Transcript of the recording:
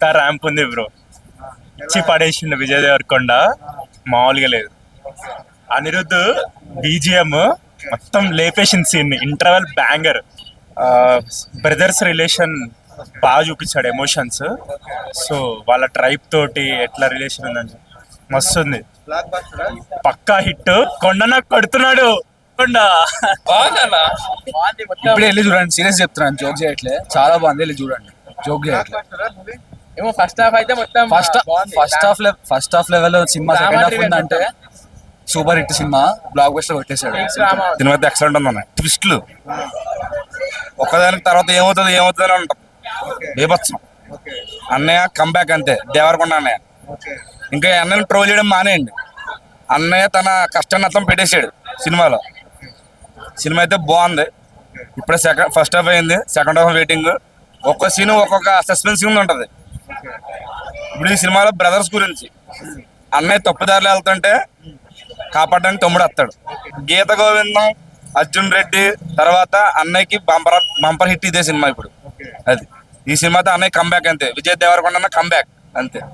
ఎంత ర్యాంప్ ఉంది బ్రో ఇచ్చి పడేసిండు విజయ్ దేవరకొండ. మామూలుగా లేదు. అనిరుద్ధ్ బీజిఎం మొత్తం లేపేసింది scene interval banger brothers relation బాగా చూపించాడు ఎమోషన్స్ సో వాళ్ళ ట్రైబ్ తోటి ఎట్లా రిలేషన్ ఉందని మస్తు ఉంది బ్లాక్ బస్టర్ పక్కా హిట్. కొండన కొడుతున్నాడు. కొండ. ఇప్పుడే వెళ్ళి చూడండి. సీరియస్ చెప్తున్నాను. జోక్ చేయట్లే. చాలా బాగుంది. వెళ్ళి చూడండి. జోక్ చేయట్లే. ఏమో ఫస్ట్ హాఫ్ అయితే మొత్తం first. First half first half level cinema second half ఉందంటే super hit cinema blockbuster కొట్టేశాడు. సినిమా అయితే ఎక్సలెంట్ ఉందన్న ట్విస్ట్లు ఒక్కదానికి తర్వాత ఏమవుతుంది ఏమవుతుంది అని ఉంటాం బీభత్సం. అన్నయ్య కంబ్యాక్ అంతే. దేవరకొండ అన్నయ్య. ఇంకా అన్నయ్యని ట్రోల్ చేయడం మానేయండి. అన్నయ్య తన కష్టాన్ని అర్థం పెట్టేశాడు సినిమాలో. సినిమా అయితే బాగుంది. ఇప్పుడే సెకండ్ ఫస్ట్ హాఫ్ అయింది. సెకండ్ హాఫ్ వెయిటింగ్ ఒక్కొక్క సీన్ ఒక్కొక్క సస్పెన్స్ ఉంటుంది. ఇప్పుడు ఈ సినిమాలో బ్రదర్స్ గురించి. అన్నయ్య తప్పుదారిలో వెళ్తుంటే కాపాడడానికి తమ్ముడు వస్తాడు. గీత గోవిందం అర్జున్ రెడ్డి తర్వాత అన్నయ్యకి బంపర్ బంపర్ హిట్ ఇదే సినిమా ఇప్పుడు. అది. ఈ సినిమాతో అన్నయ్య కంబ్యాక్ అంతే. విజయ్ దేవరకొండ కంబ్యాక్ అంతే.